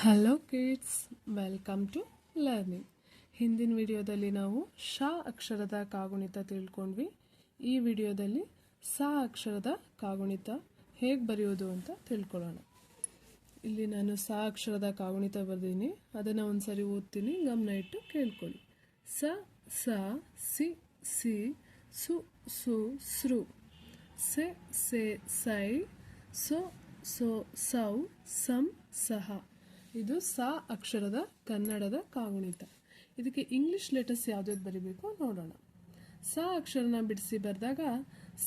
Hello kids welcome to learning ಹಿಂದಿನ ವಿಡಿಯೋದಲ್ಲಿ ನಾವು ಶ ಅಕ್ಷರದ ಕಾಗುಣಿತ ತಿಳ್ಕೊಂಡ್ವಿ. ಈ ವಿಡಿಯೋದಲ್ಲಿ ಸ ಅಕ್ಷರದ ಕಾಗುಣಿತ ಹೇಗೆ ಬರೆಯೋದು ಅಂತ ತಿಳ್ಕೊಳ್ಳೋಣ. ಇಲ್ಲಿ ನಾನು ಸ ಅಕ್ಷರದ ಕಾಗುಣಿತ ಬರೆದೀನಿ, ಅದನ್ನು ಒಂದ್ಸರಿ ಓದ್ತೀನಿ, ಗಮನ ಇಟ್ಟು ಕೇಳ್ಕೊಳ್ಳಿ. ಸ ಸ, ಸಿ ಸಿ, ಸು ಸು ಸೃ ಸೆ ಸೆ, ಸೈ, ಸೊ ಸೊ, ಸೌ, ಸಂ, ಸಹ. ಇದು ಸ ಅಕ್ಷರದ ಕನ್ನಡದ ಕಾಗುಣಿತ. ಇದಕ್ಕೆ ಇಂಗ್ಲಿಷ್ ಲೆಟರ್ಸ್ ಯಾವ್ದು ಬರಿಬೇಕು ನೋಡೋಣ. ಸ ಅಕ್ಷರನ ಬಿಡಿಸಿ ಬರೆದಾಗ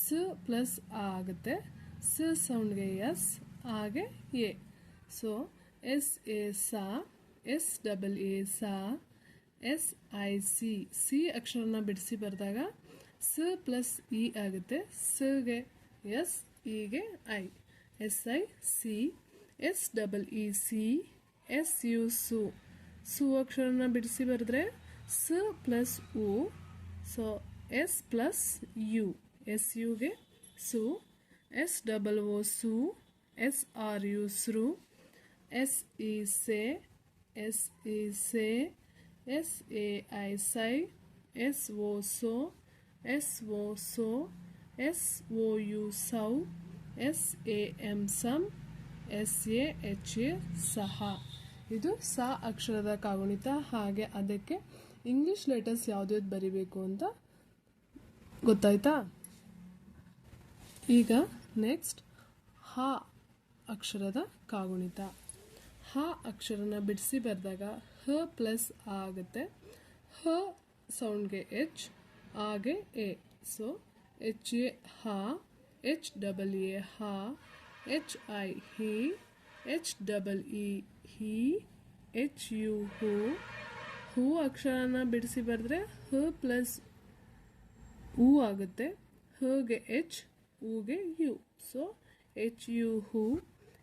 ಸ ಪ್ಲಸ್ ಆ ಆಗುತ್ತೆ. ಸ ಸೌಂಡ್ಗೆ ಎಸ್ ಹಾಗೆ ಎ. ಸೊ ಎಸ್ ಎ ಸಾ, ಎಸ್ ಡಬಲ್ ಎ ಸಾ, ಎಸ್ ಐ ಸಿ. ಸಿ ಅಕ್ಷರನ ಬಿಡಿಸಿ ಬರೆದಾಗ ಸ ಪ್ಲಸ್ ಇ ಆಗುತ್ತೆ. ಸಗೆ ಎಸ್, ಇಗೆ ಐ. ಎಸ್ ಐ ಸಿ, ಎಸ್ ಡಬಲ್ ಇ ಸಿ ಎಸ್ ಯು ಸು ಸು ಅಕ್ಷರನ ಬಿಡಿಸಿ ಬರೆದ್ರೆ ಸ ಪ್ಲಸ್ ಉ so S plus U S ಯುಗೆ ಸು ಎಸ್ ಡಬಲ್ ಓ ಸು ಎಸ್ ಆರ್ ಯು ಸೃ ಎಸ್ ಇ ಸೆ ಎಸ್ ಇ ಸೆ ಎಸ್ ಎ ಐ ಸೈ ಎಸ್ ಓ ಸೋ ಎಸ್ ಓ ಸೋ ಎಸ್ ಓ ಯು ಸೌ ಎಸ್ ಎ ಎಂ ಸಮ್ ಎಸ್ ಎ ಎಚ್ ಎ ಸಹ. ಇದು ಸ ಅಕ್ಷರದ ಕಾಗುಣಿತ. ಹಾಗೆ ಅದಕ್ಕೆ ಇಂಗ್ಲಿಷ್ ಲೆಟರ್ಸ್ ಯಾವುದ್ಯಾವ್ದು ಬರಿಬೇಕು ಅಂತ ಗೊತ್ತಾಯ್ತಾ? ಈಗ ನೆಕ್ಸ್ಟ್ ಹ ಅಕ್ಷರದ ಕಾಗುಣಿತ. ಹ ಅಕ್ಷರನ ಬಿಡಿಸಿ ಬರೆದಾಗ ಹ ಪ್ಲಸ್ ಆಗುತ್ತೆ. ಹ ಸೌಂಡ್ಗೆ ಎಚ್ ಆಗೆ ಎ. ಸೊ ಎಚ್ ಎ, ಹ, ಎಚ್ ಡಬಲ್ ಎ, ಹ ಎಚ್ ಐ ಹಿ ಎಚ್ ಡಬಲ್ ಇ ಹಿ ಎಚ್ ಯು ಹೂ ಹೂ ಅಕ್ಷರನ ಬಿಡಿಸಿ ಬರೆದ್ರೆ ಹ ಪ್ಲಸ್ ಹೂ ಆಗುತ್ತೆ. ಹಗೆ ಎಚ್ ಊಗೆ ಯು. ಸೊ ಎಚ್ ಯು ಹೂ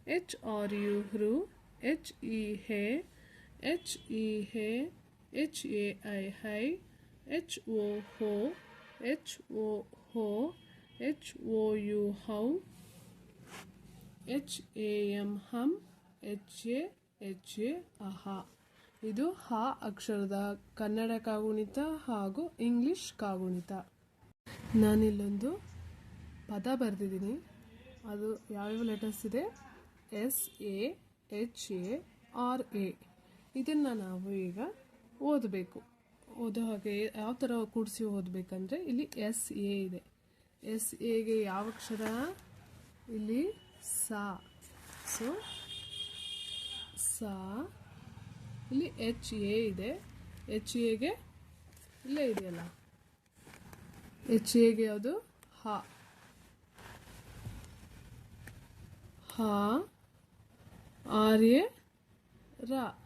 ಎಚ್ ಆರ್ ಯು ಹೃ ಎಚ್ ಇ ಹೇ ಎಚ್ ಇ ಹೇ ಎಚ್ ಎ ಐ ಹೈ ಎಚ್ ಓ ಹೋ ಎಚ್ ಓ ಹೋ ಎಚ್ ಓ ಯು ಹೌ. ಎಚ್ ಎ ಎಂ ಹಮ್, ಎಚ್ ಎ ಎಚ್ ಎ, ಅಹ. ಇದು ಹ ಅಕ್ಷರದ ಕನ್ನಡ ಕಾಗುಣಿತ ಹಾಗೂ ಇಂಗ್ಲಿಷ್ ಕಾಗುಣಿತ ನಾನಿಲ್ಲೊಂದು ಪದ ಬರೆದಿದ್ದೀನಿ. ಅದು ಯಾವ್ಯಾವ ಲೆಟರ್ಸ್ ಇದೆ? S A, H A, R A. ಇದನ್ನು ನಾವು ಈಗ ಓದಬೇಕು. ಓದೋ ಹಾಗೆ ಯಾವ ಥರ ಕೂಡಿಸಿ ಓದಬೇಕಂದ್ರೆ ಇಲ್ಲಿ ಎಸ್ ಎ ಇದೆ. ಎಸ್ ಎಗೆ ಯಾವ ಅಕ್ಷರ? ಇಲ್ಲಿ ಸಾ, ಸೊ, ಸಾ, ಇಲ್ಲಿ ಎಚ್ ಎ ಇದೆ. ಎಚ್ ಎಗೆ ಇಲ್ಲೇ ಇದೆಯಲ್ಲ? ಎಚ್ ಎಗೆ ಯಾವುದು? ಹ. ಹ ಆರ್ ಎ ರಾ.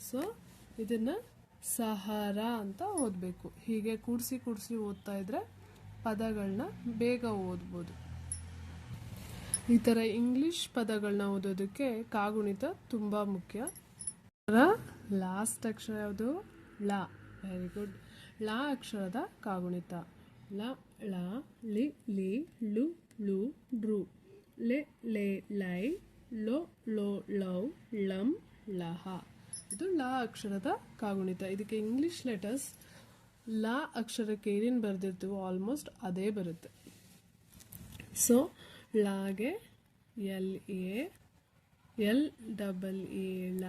ಸೊ ಇದನ್ನು ಸಹಾರ ಅಂತ ಓದಬೇಕು. ಹೀಗೆ ಕೂಡಿಸಿ ಕೂಡಿಸಿ ಓದ್ತಾ ಇದ್ರೆ ಪದಗಳನ್ನ ಬೇಗ ಓದ್ಬೋದು. ಈ ಥರ ಇಂಗ್ಲೀಷ್ ಪದಗಳನ್ನ ಓದೋದಕ್ಕೆ ಕಾಗುಣಿತ ತುಂಬ ಮುಖ್ಯ. ಲಾಸ್ಟ್ ಅಕ್ಷರ ಯಾವುದು? ಲ. ವೆರಿ ಗುಡ್ ಲ ಅಕ್ಷರದ ಕಾಗುಣಿತ. ಲ, ಳ, ಲಿ ಲಿ, ಲು ಲು ಡ್ರು ಲೆ ಲೆ, ಲೈ, ಲೊ, ಲೋ ಲವ್ ಲಂ, ಲಹ. ಇದು ಲ ಅಕ್ಷರದ ಕಾಗುಣಿತ. ಇದಕ್ಕೆ ಇಂಗ್ಲಿಷ್ ಲೆಟರ್ಸ್ ಲ ಅಕ್ಷರಕ್ಕೆ ಏನೇನು ಬರೆದಿರ್ತೀವೋ ಆಲ್ಮೋಸ್ಟ್ ಅದೇ ಬರುತ್ತೆ. So ಲಾಗೆ L A L double A ಲ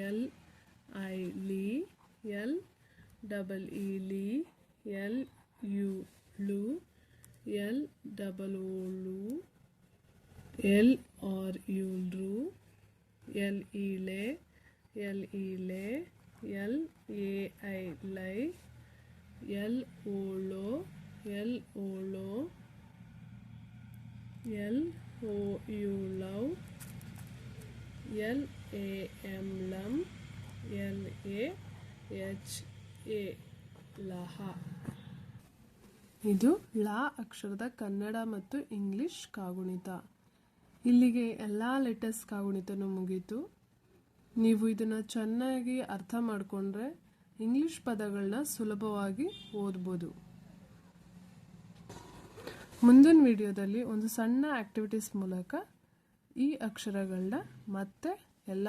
ಎಲ್ ಐ ಲಿ ಎಲ್ ಡಬಲ್ ಇ ಲಿ ಎಲ್ ಯು ಲು ಎಲ್ ಡಬಲ್ ಓ ಲು ಎಲ್ ಆರ್ ಯು ರು ಎಲ್ ಇ ಲೆ ಎಲ್ O M ಯು ಲವ್ ಎಲ್ ಎ ಎಂ ಲಮ್ ಎಲ್ ಎ ಎಚ್ ಎ ಲಹ ಇದು ಲಾ ಅಕ್ಷರದ ಕನ್ನಡ ಮತ್ತು ಇಂಗ್ಲಿಷ್ ಕಾಗುಣಿತ. ಇಲ್ಲಿಗೆ ಎಲ್ಲ ಲೆಟರ್ಸ್ ಕಾಗುಣಿತನೂ ಮುಗೀತು. ನೀವು ಇದನ್ನು ಚೆನ್ನಾಗಿ ಅರ್ಥ ಮಾಡಿಕೊಂಡ್ರೆ ಇಂಗ್ಲಿಷ್ ಪದಗಳನ್ನ ಸುಲಭವಾಗಿ ಓದ್ಬೋದು. ಮುಂದಿನ ವಿಡಿಯೋದಲ್ಲಿ ಒಂದು ಸಣ್ಣ ಆಕ್ಟಿವಿಟೀಸ್ ಮೂಲಕ ಈ ಅಕ್ಷರಗಳನ್ನ ಮತ್ತೆ ಎಲ್ಲ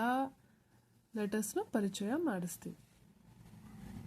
ಲೆಟರ್ಸ್ನ ಪರಿಚಯ ಮಾಡಿಸ್ತೀವಿ.